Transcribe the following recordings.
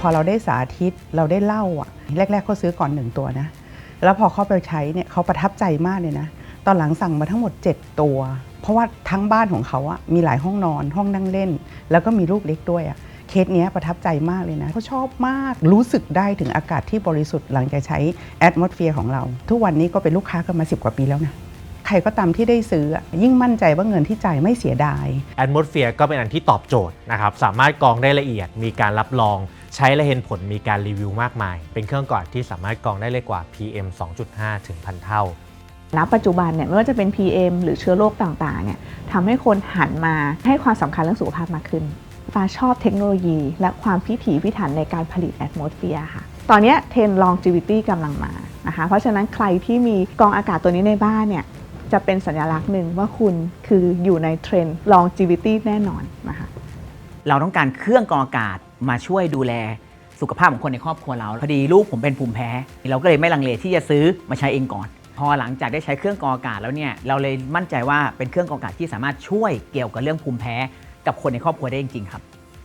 พอเราได้สาธิตเราได้เล่าอะแรกๆเขาซื้อก่อนหนึ่งตัวนะ แล้วพอเขาไปใช้เนี่ยเขาประทับใจมากเลยนะ ตอนหลังสั่งมาทั้งหมด 7 ตัว เพราะว่าทั้งบ้านของเขาอะมีหลายห้องนอนห้องนั่งเล่น แล้วก็มีลูกเล็กด้วยอะเคสเนี้ยประทับใจมากเลยนะเขาชอบมากรู้สึกได้ถึงอากาศที่บริสุทธิ์หลังจากใช้แอดมอสเฟียของเรา ทุกวันนี้ก็เป็นลูกค้ากันมา 10 กว่าปีแล้วนะใครก็ตามที่ได้ซื้ออะยิ่งมั่นใจว่าเงินที่จ่ายไม่เสียดาย Atmosphere ก็เป็นอันที่ตอบโจทย์นะครับ สามารถกรองได้ละเอียดมีการรับรอง ใช้และเห็นผลมีการรีวิวมากมาย เป็นเครื่องกรองที่สามารถกรองได้เลยกว่า PM 2.5 ถึงพันเท่า ณ ปัจจุบันเนี่ยไม่ว่าจะเป็น PM หรือเชื้อโรคต่างๆเนี่ยทำให้คนหันมาให้ความสำคัญเรื่องสุขภาพมากขึ้น ฟ้าชอบเทคโนโลยี และความพิถีพิถันในการผลิตแอด o s สเฟียค่ะ ตอนเนี้เทรน longevity กำลังมานะคะ เพราะฉะนั้นใครที่มีกรองอากาศตัวนี้ในบ้านเนี่ยจะเป็นสัญลักษณ์หนึ่งว่าคุณคืออยู่ในเทรน longevity แน่นอนนะคะ เราต้องการเครื่องกรองอากาศ มาช่วยดูแลสุขภาพของคนในครอบครัวเรา พอดีลูกผมเป็นภูมิแพ้ เราก็เลยไม่ลังเลที่จะซื้อมาใช้เองก่อน พอหลังจากได้ใช้เครื่องกรองอากาศแล้วเนี่ยเราเลยมั่นใจว่าเป็นเครื่องกรองอากาศที่สามารถช่วยเกี่ยวกับเรื่องภูมิแพ้กับคนในครอบครัวได้จริงๆครับ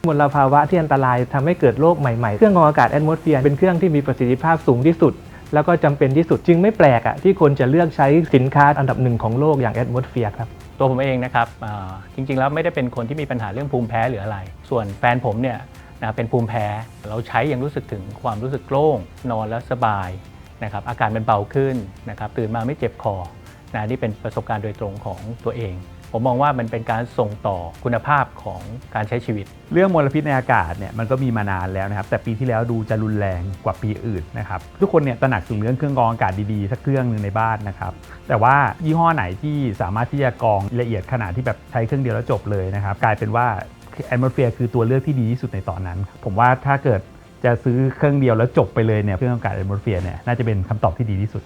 มลภาวะที่อันตรายทำให้เกิดโรคใหม่ๆ เครื่องกรองอากาศแอ m ม s สเฟียร์เป็นเครื่องที่มีประสิทธิภาพสูงที่สุด แล้วก็จำเป็นที่สุดจึงไม่แปลกอะที่คนจะเลือกใช้สินค้าอันดับหนึ่งของโลกอย่างแอ m ม s สเฟียร์ครับตัวผมเองนะครับเอ่อจริงๆแล้วไม่ได้เป็นคนที่มีปัญหาเรื่องภูมิแพ้หรืออะไร ส่วนแฟนผมเนี่ย นะเป็นภูมิแพ้ เราใช้ยังรู้สึกถึงความรู้สึกโล่ง นอนแล้วสบายนะครับอาการมันเบาขึ้นนะครับตื่นมาไม่เจ็บคอนะนี่เป็นประสบการณ์โดยตรงของตัวเอง ผมมองว่ามันเป็นการส่งต่อคุณภาพของการใช้ชีวิต เรื่องมลพิษในอากาศเนี่ยมันก็มีมานานแล้วนะครับ แต่ปีที่แล้วดูจะรุนแรงกว่าปีอื่นนะครับทุกคนเนี่ยตระหนักถึงเรื่องเครื่องกรองอากาศดีๆ สักเครื่องหนึ่งในบ้านนะครับแต่ว่ายี่ห้อไหนที่สามารถที่จะกรองละเอียดขนาดที่แบบใช้เครื่องเดียวแล้วจบเลยนะครับกลายเป็นว่า Atmosphere คือตัวเลือกที่ดีที่สุดในตอนนั้น ผมว่าถ้าเกิดจะซื้อเครื่องเดียวแล้วจบไปเลยเนี่ยเครื่องอากาศ Atmosphere เนี่ยน่าจะเป็นคำตอบที่ดีที่สุด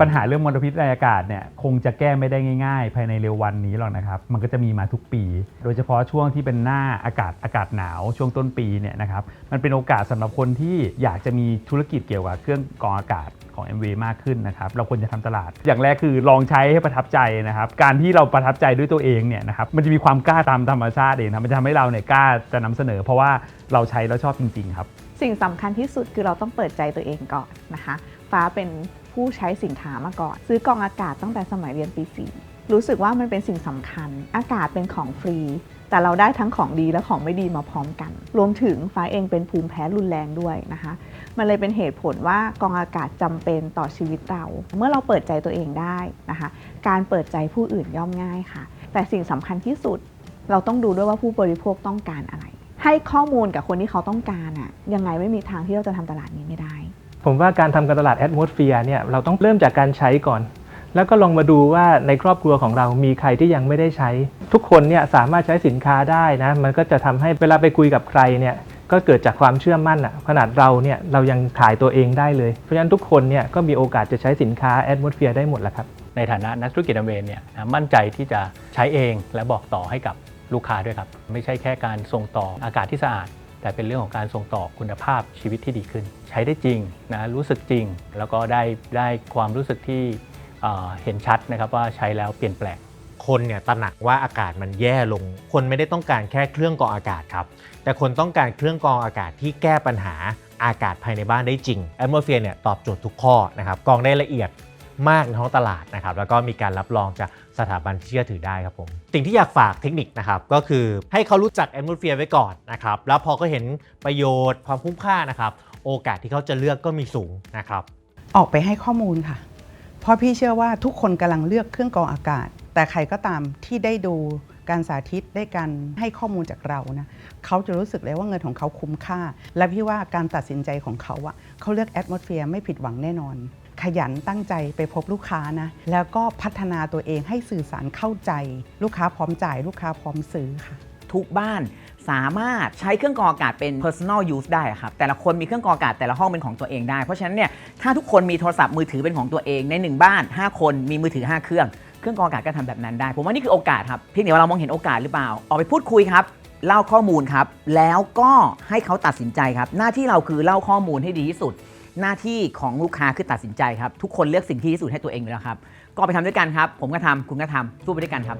ปัญหาเรื่องมลพิษในอากาศเนี่ยคงจะแก้ไม่ได้ง่าย ๆ ภายในเร็ววันนี้หรอกนะครับ มันก็จะมีมาทุกปี โดยเฉพาะช่วงที่เป็นหน้าอากาศอากาศหนาวช่วงต้นปีเนี่ยนะครับมันเป็นโอกาสสำหรับคนที่อยากจะมีธุรกิจเกี่ยวกับเครื่องกรองอากาศ ของ MV มากขึ้นนะครับเราควรจะทำตลาด อย่างแรกคือลองใช้ให้ประทับใจนะครับการที่เราประทับใจด้วยตัวเองเนี่ยนะครับมันจะมีความกล้าตามธรรมชาติเองนะมันจะทำให้เราเนี่ยกล้าจะนำเสนอ เพราะว่าเราใช้แล้วชอบจริง ๆ ครับ สิ่งสำคัญที่สุดคือเราต้องเปิดใจตัวเองก่อนนะคะ ฟ้าเป็นผู้ใช้สินค้ามาก่อน ซื้อกองอากาศตั้งแต่สมัยเรียนปี4 รู้สึกว่ามันเป็นสิ่งสำคัญ อากาศเป็นของฟรี แต่เราได้ทั้งของดีและของไม่ดีมาพร้อมกัน รวมถึงฟ้าเองเป็นภูมิแพ้รุนแรงด้วยนะคะ มันเลยเป็นเหตุผลว่ากองอากาศจำเป็นต่อชีวิตเรา เมื่อเราเปิดใจตัวเองได้นะคะ การเปิดใจผู้อื่นย่อมง่ายค่ะ แต่สิ่งสำคัญที่สุด เราต้องดูด้วยว่าผู้บริโภคต้องการอะไร ให้ข้อมูลกับคนที่เขาต้องการอะยังไงไม่มีทางที่เราจะทำตลาดนี้ไม่ได้ ผมว่าการทำการตลาดแอ m ม s สเฟียร์เนี่ยเราต้องเริ่มจากการใช้ก่อน แล้วก็ลองมาดูว่าในครอบครัวของเรามีใครที่ยังไม่ได้ใช้ ทุกคนเนี่ยสามารถใช้สินค้าได้นะ มันก็จะทำให้เวลาไปคุยกับใครเนี่ยก็เกิดจากความเชื่อมั่นอะขนาดเราเนี่ยเรายังขายตัวเองได้เลย เพราะฉะนั้นทุกคนเนี่ยก็มีโอกาสจะใช้สินค้าแอ m ม s สเฟียได้หมดแหละครับ ในฐานะนักธุรกิจอเมนเนี่ยมั่นใจที่จะใช้เองและบอกต่อให้กับลูกค้าด้วยครับ ไม่ใช่แค่การส่งต่ออากาศที่สะอาด แต่เป็นเรื่องของการส่งต่อคุณภาพชีวิตที่ดีขึ้น ใช้ได้จริงนะรู้สึกจริง แล้วก็ได้ได้ความรู้สึกที่ เอ่อเห็นชัดนะครับว่าใช้แล้วเปลี่ยนแปลงคนเนี่ยตระหนักว่าอากาศมันแย่ลง คนไม่ได้ต้องการแค่เครื่องกรองอากาศครับ แต่คนต้องการเครื่องกรองอากาศที่แก้ปัญหาอากาศภายในบ้านได้จริง Atmosphere เนี่ยตอบโจทย์ทุกข้อนะครับกรองได้ละเอียดมากในท้องตลาดนะครับ แล้วก็มีการรับรองจากสถาบันที่เชื่อถือได้ครับผม สิ่งที่อยากฝากเทคนิคนะครับ ก็คือให้เขารู้จัก Atmosphere ไว้ก่อนนะครับ แล้วพอเขาเห็นประโยชน์ความคุ้มค่านะครับ โอกาสที่เขาจะเลือกก็มีสูงนะครับ ออกไปให้ข้อมูลค่ะ เพราะพี่เชื่อว่าทุกคนกำลังเลือกเครื่องกรองอากาศ แต่ใครก็ตามที่ได้ดูการสาธิตได้การให้ข้อมูลจากเรานะเขาจะรู้สึกเลยว่าเงินของเขาคุ้มค่า และพี่ว่าการตัดสินใจของเขาอะเขาเลือกแอดมอสเฟียร์ไม่ผิดหวังแน่นอน ขยันตั้งใจไปพบลูกค้านะแล้วก็พัฒนาตัวเองให้สื่อสารเข้าใจ ลูกค้าพร้อมจ่าย ลูกค้าพร้อมซื้อค่ะ ทุกบ้าน สามารถใช้เครื่องกรองอากาศเป็น personal use ได้ครับ แต่ละคนมีเครื่องกรองอากาศแต่ละห้องเป็นของตัวเองได้ เพราะฉะนั้นเนี่ยถ้าทุกคนมีโทรศัพท์มือถือเป็นของตัวเองใน1บ้าน 5 คนมีมือถือ 5 เครื่อง เครื่องกรองอากาศก็ทำแบบนั้นได้ ผมว่านี่คือโอกาสครับเพียงแต่ว่าเรามองเห็นโอกาสหรือเปล่า ออกไปพูดคุยครับเล่าข้อมูลครับ แล้วก็ให้เขาตัดสินใจครับ หน้าที่เราคือเล่าข้อมูลให้ดีที่สุด หน้าที่ของลูกค้าคือตัดสินใจครับ ทุกคนเลือกสิ่งที่ดีที่สุดให้ตัวเองอยู่แล้วครับ ก็ไปทำด้วยกันครับ ผมก็ทำคุณก็ทำสู้ไปด้วยกันครับ